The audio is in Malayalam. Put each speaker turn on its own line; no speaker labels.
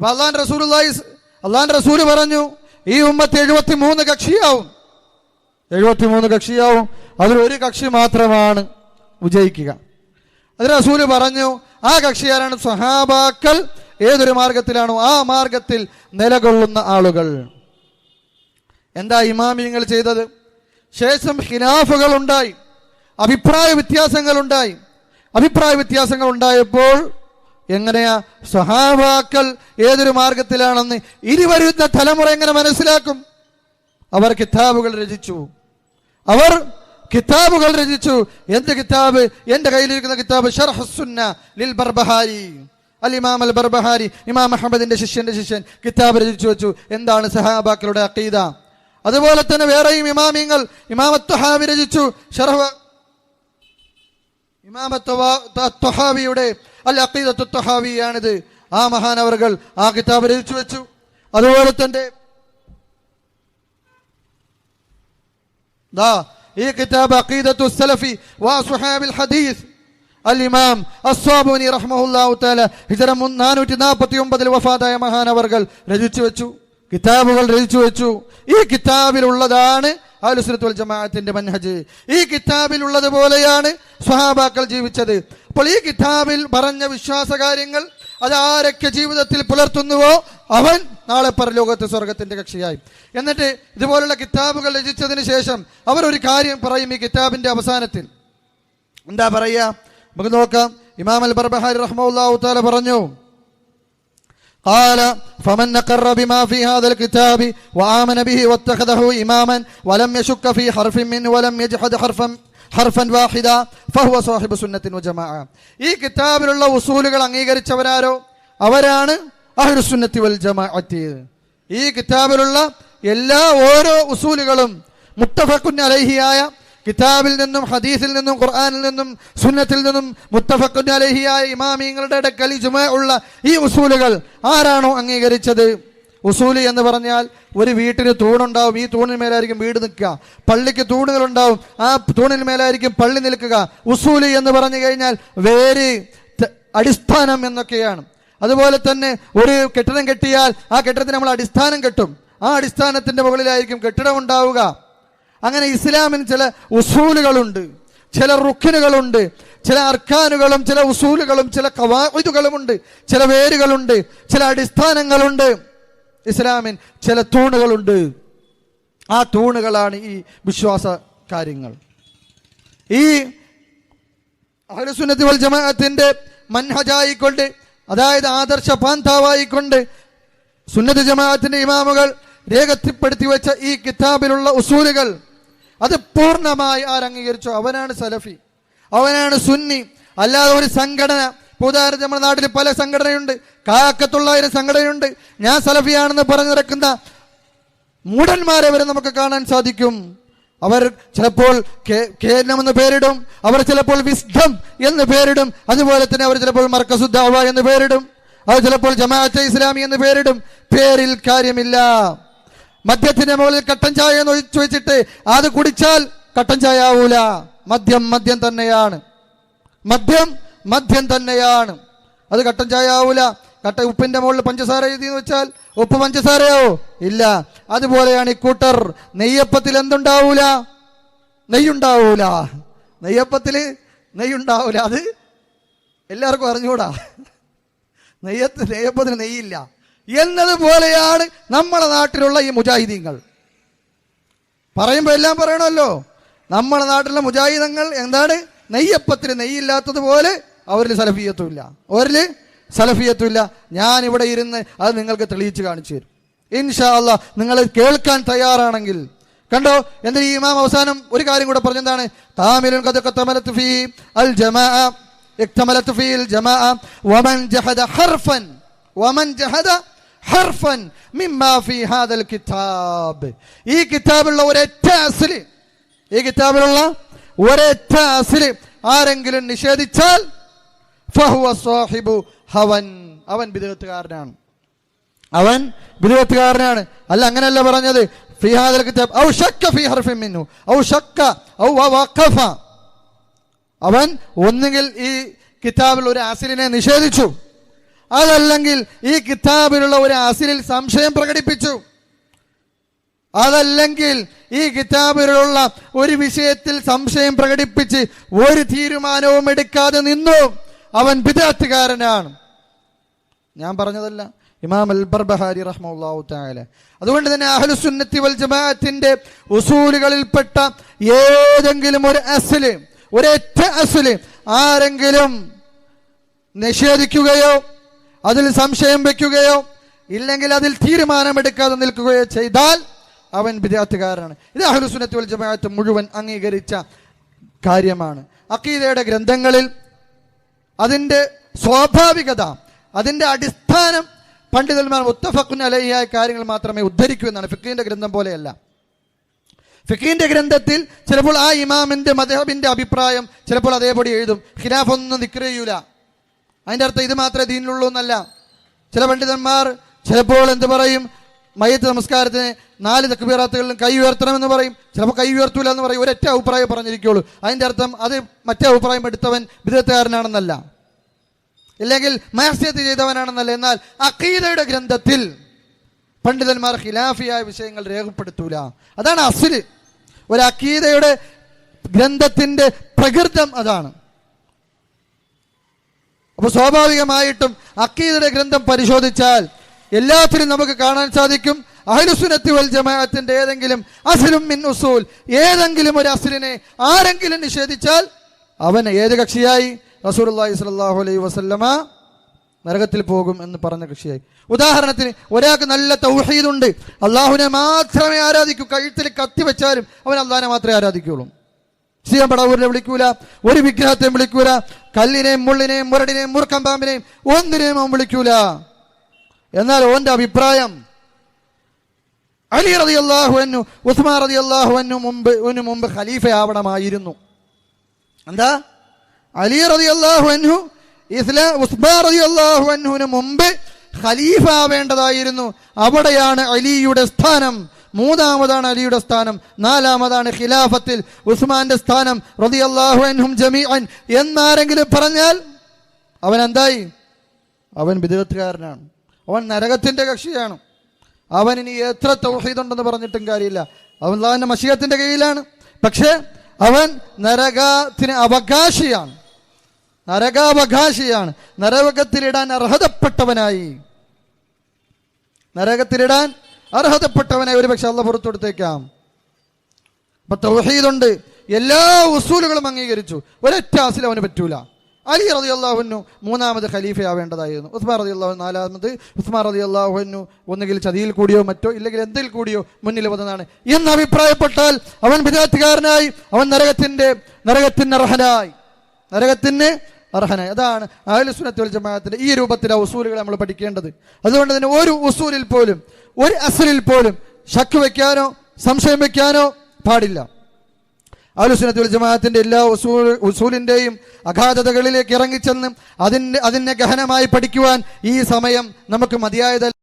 അപ്പൊ അള്ളാൻ റസൂൽ അള്ളാൻ റസൂൽ പറഞ്ഞു ഈ ഉമ്മത്ത് എഴുപത്തി മൂന്ന് കക്ഷിയാവും. എഴുപത്തി മൂന്ന് കക്ഷിയാവും. അതിൽ ഒരു കക്ഷി മാത്രമാണ് വിജയിക്കുക. അത് റസൂൽ പറഞ്ഞു ആ കക്ഷിയാരാണ് സഹാബാക്കൾ ഏതൊരു മാർഗത്തിലാണോ ആ മാർഗത്തിൽ നിലകൊള്ളുന്ന ആളുകൾ. എന്താ ഇമാമിയങ്ങൾ ചെയ്തത്? ശേഷം ഖിലാഫുകൾ ഉണ്ടായി അഭിപ്രായ വ്യത്യാസങ്ങൾ ഉണ്ടായി അഭിപ്രായ വ്യത്യാസങ്ങൾ ഉണ്ടായപ്പോൾ എങ്ങനെയാ? സഹാബാക്കൾ ഏതൊരു മാർഗത്തിലാണെന്ന് ഇനി വരുന്ന തലമുറ എങ്ങനെ മനസ്സിലാക്കും? അവർ കിതാബുകൾ രചിച്ചു. അവർ കിതാബുകൾ രചിച്ചു. എന്ത് കിതാബ്? എന്റെ കയ്യിലിരിക്കുന്ന കിതാബ് ഷർഹസുന്ന ലിൽ ബർബഹാരി. അൽ ഇമാം അൽ ബർബഹാരി ഇമാം അഹമ്മദിന്റെ ശിഷ്യന്റെ ശിഷ്യൻ കിതാബ് രചിച്ചു വെച്ചു. എന്താണ് സഹാബാക്കളുടെ അക്കീദ അതുപോലെ തന്നെ വേറെയും ഇമാമിങ്ങൾ ഇമാമത്തുഹാബി രചിച്ചു. ഷർഹ ഇമാമത്തുഹാബിയുടെ അൽ അഖീദത്തു ത്വഹാബിയാണിത് ആ മഹാനവറുകൾ ആ കിതാബ് രചിച്ചു വെച്ചു. അതുപോലെ തന്നെ ദാ ഈ കിതാബ് അഖീദത്തു സലഫി വാ സുഹാബിൽ ഹദീസ്. അൽ ഇമാം അസ്വാബുനി റഹ്മഹുല്ലാഹു തആല ഹിജറ 449 വഫാതായ മഹാനവറുകൾ രചിച്ചു വെച്ചു. കിതാബുകൾ രചിച്ചു വെച്ചു. ഈ കിതാബിലുള്ളതാണ് അഹ്ലുസുന്നത്ത് വൽ ജമാഅത്തിന്റെ മൻഹജ്. ഈ കിതാബിൽ ഉള്ളതുപോലെയാണ് സ്വഹാബാക്കൾ ജീവിച്ചത്. അപ്പോൾ ഈ കിതാബിൽ പറഞ്ഞ വിശ്വാസ കാര്യങ്ങൾ അതാരൊക്കെ ജീവിതത്തിൽ പുലർത്തുന്നുവോ അവൻ നാളെ പരലോകത്ത് സ്വർഗത്തിന്റെ കക്ഷിയായി. എന്നിട്ട് ഇതുപോലുള്ള കിതാബുകൾ രചിച്ചതിന് ശേഷം അവർ ഒരു കാര്യം പറയും ഈ കിതാബിന്റെ അവസാനത്തിൽ. എന്താ പറയുക? നമുക്ക് നോക്കാം. ഇമാം അൽ ബർബഹാരി റഹ്മുല്ലാഹു താല പറഞ്ഞു. قال فمن نقر بما في هذا الكتاب وآمن به واتخذه إماما ولم يشك في حرف منه ولم يجحد حرفا حرفا واحدا فهو صاحب سنة وجماعة ഈ കിതാബിലുള്ള ഉസൂലുകൾ അംഗീകരിച്ചവരാരോ അവരാണ് അഹ്ലുസുന്നത്തി വൽ ജമാഅത്ത് ഈ കിതാബിലുള്ള എല്ലാ ഓരോ ഉസൂലുകളും മുത്തഫക്കുൻ അലഹിയായ കിതാബിൽ നിന്നും ഹദീസിൽ നിന്നും ഖുർആാനിൽ നിന്നും സുന്നത്തിൽ നിന്നും മുത്തഫക്കുൻ അലഹിയായ ഇമാമിങ്ങളുടെ ഇടക്കൽ ജുമ ഉള്ള ഈ ഉസൂലുകൾ ആരാണോ അംഗീകരിച്ചത്? ഉസൂലി എന്ന് പറഞ്ഞാൽ ഒരു വീട്ടിന് തൂണുണ്ടാവും ഈ തൂണിന് മേലായിരിക്കും വീട് നിൽക്കുക. പള്ളിക്ക് തൂണുകൾ ഉണ്ടാവും ആ തൂണിന് മേലായിരിക്കും പള്ളി നിൽക്കുക. ഉസൂലി എന്ന് പറഞ്ഞു കഴിഞ്ഞാൽ വേര് അടിസ്ഥാനം എന്നൊക്കെയാണ്. അതുപോലെ തന്നെ ഒരു കെട്ടിടം കെട്ടിയാൽ ആ കെട്ടിടത്തിന് നമ്മൾ അടിസ്ഥാനം കെട്ടും. ആ അടിസ്ഥാനത്തിന്റെ മുകളിലായിരിക്കും കെട്ടിടം ഉണ്ടാവുക. അങ്ങനെ ഇസ്ലാമിന് ചില ഉസൂലുകളുണ്ട് ചില റുക്കിനുകളുണ്ട് ചില അർക്കാനുകളും ചില ഉസൂലുകളും ചില കവാഴുകളുമുണ്ട് ചില വേരുകളുണ്ട് ചില അടിസ്ഥാനങ്ങളുണ്ട്. ഇസ്ലാമിൻ ചില തൂണുകളുണ്ട്. ആ തൂണുകളാണ് ഈ വിശ്വാസ കാര്യങ്ങൾ. ഈ അഹ്ലുസുന്നത്തി വൽ ജമാഅത്തിന്റെ മൻഹജായിക്കൊണ്ട് അതായത് ആദർശ പാന്താവായിക്കൊണ്ട് സുന്നത്ത് ജമാഅത്തിന്റെ ഇമാമുകൾ രേഖപ്പെടുത്തി വെച്ച ഈ കിതാബിലുള്ള ഉസൂലുകൾ അത് പൂർണമായി ആരംഗീകരിച്ചു. അവനാണ് സലഫി. അവനാണ് സുന്നി. അല്ലാതെ ഒരു സംഘടന. ഉദാഹരണത്തിന് നമ്മുടെ നാട്ടിൽ പല സംഘടനയുണ്ട്. കാക്കത്തുള്ളായിരം സംഘടനയുണ്ട്. ഞാൻ സലഫിയാണെന്ന് പറഞ്ഞു നടക്കുന്ന മൂടന്മാരെ വരെ നമുക്ക് കാണാൻ സാധിക്കും. അവർ ചിലപ്പോൾ കേരളം എന്ന് പേരിടും. അവർ ചിലപ്പോൾ വിസ്ഡം എന്ന് പേരിടും. അതുപോലെ തന്നെ അവർ ചിലപ്പോൾ മർക്കസുദ്ദാവ എന്ന് പേരിടും. അവർ ചിലപ്പോൾ ജമാഅത്തെ ഇസ്ലാമി എന്ന് പേരിടും. പേരിൽ കാര്യമില്ല. മദ്യത്തിന്റെ മുകളിൽ കട്ടൻ ചായ എന്ന് ഒഴിച്ചു വെച്ചിട്ട് അത് കുടിച്ചാൽ കട്ടൻ ചായ ആവൂല. മദ്യം മദ്യം തന്നെയാണ്. മദ്യം മദ്യം തന്നെയാണ്. അത് കട്ടൻ ചായ ആവൂല. കട്ട ഉപ്പിന്റെ മുകളിൽ പഞ്ചസാര എഴുതി എന്ന് വെച്ചാൽ ഉപ്പ് പഞ്ചസാരയോ? ഇല്ല. അതുപോലെയാണ് ഈ കൂട്ടർ. നെയ്യപ്പത്തിൽ എന്തുണ്ടാവൂല? നെയ്യുണ്ടാവൂല. നെയ്യപ്പത്തിൽ നെയ്യുണ്ടാവൂല. അത് എല്ലാവർക്കും അറിഞ്ഞൂടാ നെയ്യത്ത് നെയ്യപ്പത്തിന് നെയ്യില്ല. എന്നതുപോലെയാണ് നമ്മുടെ നാട്ടിലുള്ള ഈ മുജാഹിദീങ്ങൾ. പറയുമ്പോൾ എല്ലാം പറയണമല്ലോ. നമ്മുടെ നാട്ടിലെ മുജാഹിദങ്ങൾ എന്താണ്? നെയ്യപ്പത്തിന് നെയ്യില്ലാത്തതുപോലെ അവരിൽ സലഫിയത്തുമില്ല. അവരിൽ സലഫിയത്തുമില്ല. ഞാൻ ഇവിടെ ഇരുന്ന് അത് നിങ്ങൾക്ക് തെളിയിച്ച് കാണിച്ചു തരും. ഇൻഷാ അല്ല നിങ്ങൾ കേൾക്കാൻ തയ്യാറാണെങ്കിൽ. കണ്ടോ? എന്റെ ഈ ഇമാം അവസാനം ഒരു കാര്യം കൂടെ പറഞ്ഞെന്താണ് താമിലുൻ ഹർഫൻ മിമ്മാഫി ഹാദൽ കിതാബ്. ഈ കിതാബിലുള്ള ഒരൊറ്റ അസ്ല് ഈ കിതാബിലുള്ള ഒരൊറ്റ അസ്ല് ആരെങ്കിലും നിഷേധിച്ചാൽ ഫഹുവ സാഹിബു ഹവൻ. അവൻ വിദഗത്തുകാരനാണ് അവൻ വിദഗത്തുകാരനാണ് അല്ല അങ്ങനെയല്ല പറഞ്ഞത്. ഫീ ഹാദൽ കിതാബ് ഔ ഷക്ക ഫി ഹർഫിൻ മിന്നു. ഔ ഷക്ക ഔ വഖഫ. അവൻ ഒന്നുകിൽ ഈ കിതാബിൽ ഒരു അസിലിനെ നിഷേധിച്ചു. അതല്ലെങ്കിൽ ഈ കിതാബിലുള്ള ഒരു അസിലിൽ സംശയം പ്രകടിപ്പിച്ചു. അതല്ലെങ്കിൽ ഈ കിതാബിലുള്ള ഒരു വിഷയത്തിൽ സംശയം പ്രകടിപ്പിച്ച് ഒരു തീരുമാനവും എടുക്കാതെ നിന്നു. അവൻ വിദാത്തുകാരനാണ് ഞാൻ പറഞ്ഞതല്ല. ഇമാം അൽ ബർബഹാരി റഹ്മുല്ലാഹു അതുകൊണ്ട് തന്നെ അഹ്ലുസുന്നത്തി വൽ ജമാഅത്തിന്റെ ഉസൂലുകളിൽപ്പെട്ട ഏതെങ്കിലും ഒരു അസിൽ ഒരൊറ്റ അസിൽ ആരെങ്കിലും നിഷേധിക്കുകയോ അതിൽ സംശയം വെക്കുകയോ ഇല്ലെങ്കിൽ അതിൽ തീരുമാനമെടുക്കാതെ നിൽക്കുകയോ ചെയ്താൽ അവൻ വിദ്യാർത്ഥികാരനാണ് ഇത് അഹ്ലുസുന്നത്തി വൽ ജമാഅത്ത് മുഴുവൻ അംഗീകരിച്ച കാര്യമാണ്. അക്കീദയുടെ ഗ്രന്ഥങ്ങളിൽ അതിന്റെ സ്വാഭാവികത അതിന്റെ അടിസ്ഥാനം പണ്ഡിതന്മാർ മുത്തഫക്കുൻ അലഹിയായ കാര്യങ്ങൾ മാത്രമേ ഉദ്ധരിക്കൂ എന്നാണ്. ഫിക്കീന്റെ ഗ്രന്ഥം പോലെയല്ല. ഫിഖീന്റെ ഗ്രന്ഥത്തിൽ ചിലപ്പോൾ ആ ഇമാമിന്റെ മദഹബിന്റെ അഭിപ്രായം ചിലപ്പോൾ അതേപടി എഴുതും. ഖിലാഫ് ഒന്നും നിക്കറിയൂല അതിന്റെ അർത്ഥം ഇത് മാത്രമേ ദീനിലുള്ളൂ എന്നല്ല. ചില പണ്ഡിതന്മാർ ചിലപ്പോൾ എന്ത് പറയും? മയത്ത് നമസ്കാരത്തിന് നാല് തക്ബീറാത്തുകളിലും കൈ ഉയർത്തണമെന്ന് പറയും. ചിലപ്പോൾ കൈ ഉയർത്തൂല എന്ന് പറയും. ഒരൊറ്റ അഭിപ്രായം പറഞ്ഞിരിക്കുള്ളൂ. അതിന്റെ അർത്ഥം അത് മറ്റേ അഭിപ്രായം എടുത്തവൻ വിദഗ്ധകാരനാണെന്നല്ല. ഇല്ലെങ്കിൽ മാസ്യത്ത് ചെയ്തവനാണെന്നല്ല. എന്നാൽ അഖീദയുടെ ഗ്രന്ഥത്തിൽ പണ്ഡിതന്മാർ ഖിലാഫിയായ വിഷയങ്ങൾ രേഖപ്പെടുത്തൂല. അതാണ് അസുര് ഒരു അഖീദയുടെ ഗ്രന്ഥത്തിന്റെ പ്രകൃതം അതാണ്. അപ്പൊ സ്വാഭാവികമായിട്ടും അക്കീദയുടെ ഗ്രന്ഥം പരിശോധിച്ചാൽ എല്ലാത്തിനും നമുക്ക് കാണാൻ സാധിക്കും. അഹലുസുനത്തി വൽ ജമാഅത്തിന്റെ ഏതെങ്കിലും അസിലും മിൻ ഉസൂൽ ഏതെങ്കിലും ഒരു അസ്ലിനെ ആരെങ്കിലും നിഷേധിച്ചാൽ അവൻ ഏത് കക്ഷിയായി? റസൂലുള്ളാഹി സ്വല്ലല്ലാഹു അലൈഹി വസല്ലമ നരകത്തിൽ പോകും എന്ന് പറഞ്ഞ കക്ഷിയായി. ഉദാഹരണത്തിന് ഒരാൾക്ക് നല്ല തൗഹീദുണ്ട് അള്ളാഹുവിനെ മാത്രമേ ആരാധിക്കൂ. കഴുത്തിൽ കത്തി വെച്ചാലും അവൻ അള്ളാഹിനെ മാത്രമേ ആരാധിക്കുള്ളൂ സിയം പടവൂരിനെ വിളിക്കൂല ഒരു വിഗ്രഹത്തെയും വിളിക്കൂല കല്ലിനെയും മുള്ളിനെയും മുരടിനെയും മുറുക്കം പാമ്പിനെയും ഒന്നിനെയും അവൻ വിളിക്കൂല. എന്നാൽ ഓന്റെ അഭിപ്രായം അലി റതി അള്ളാഹുവന്നു ഉസ്മാൻ റതി അള്ളാഹുവന്നു മുമ്പ് ഒന്നു മുമ്പ് ഖലീഫയാവണമായിരുന്നു. എന്താ? അലി റതി അള്ളാഹുവന്നു ഇസ്ലാം ഉസ്മാൻ റതി അള്ളാഹുവന്നുവിന് മുമ്പ് ഖലീഫ ആവേണ്ടതായിരുന്നു അവിടെയാണ് അലിയുടെ സ്ഥാനം. മൂന്നാമതാണ് അലിയുടെ സ്ഥാനം. നാലാമതാണ് ഖിലാഫത്തിൽ ഉസ്മാന്റെ സ്ഥാനം. റതി അള്ളാഹു ജമീഅൻ. എന്നാരെങ്കിലും പറഞ്ഞാൽ അവൻ എന്തായി? അവൻ വിദഗത്തുകാരനാണ് അവൻ നരകത്തിന്റെ കക്ഷിയാണ്. അവൻ ഇനി എത്ര തൗഹീദുണ്ടെന്ന് പറഞ്ഞിട്ടും കാര്യമില്ല. അവൻ അവന്റെ മഷീഹത്തിന്റെ കീഴിലാണ്. പക്ഷേ അവൻ നരകത്തിന് അവകാശിയാണ്. നരകാവകാശിയാണ്. നരകത്തിലിടാൻ അർഹതപ്പെട്ടവനായി. നരകത്തിലിടാൻ അർഹതപ്പെട്ടവനെ ഒരുപക്ഷെ അള്ള അള്ള പുറത്തെടുത്തേക്കാം. അപ്പൊ തൗഹീദുണ്ട്. എല്ലാ വസൂലുകളും അംഗീകരിച്ചു. ഒരൊറ്റ ആസിൽ അവന് പറ്റൂല. അലി റതി അള്ളാഹുനു മൂന്നാമത് ഖലീഫയാവേണ്ടതായിരുന്നു. ഉസ്മാൻ റതി അള്ളാഹു നാലാമത്. ഉസ്മാൻ റതി അള്ളാഹുനു ഒന്നുകിൽ ചതിയിൽ കൂടിയോ മറ്റോ ഇല്ലെങ്കിൽ എന്തിൽ കൂടിയോ മുന്നിൽ വന്നതാണ്. എന്ന് അഭിപ്രായപ്പെട്ടാൽ അവൻ വിദ്യാർത്ഥികാരനായി അവൻ നരകത്തിന്റെ നരകത്തിന് അർഹനായി. നരകത്തിന് അർഹനായി. അതാണ് അഹലുസുനത്തുൽ ജമാഅത്തിന്റെ ഈ രൂപത്തിലെ ഉസൂലുകൾ നമ്മൾ പഠിക്കേണ്ടത്. അതുകൊണ്ട് തന്നെ ഒരു ഉസൂലിൽ പോലും ഒരു അസലിൽ പോലും ശക്ക് വയ്ക്കാനോ സംശയം വയ്ക്കാനോ പാടില്ല. അഹലുസുനത്തുൽ ജമാഅത്തിന്റെ എല്ലാ ഉസൂൽ ഉസൂലിന്റെയും അഗാധതകളിലേക്ക് ഇറങ്ങിച്ചെന്ന് അതിന്റെ അതിനെ ഗഹനമായി പഠിക്കുവാൻ ഈ സമയം നമുക്ക് മതിയായതല്ല.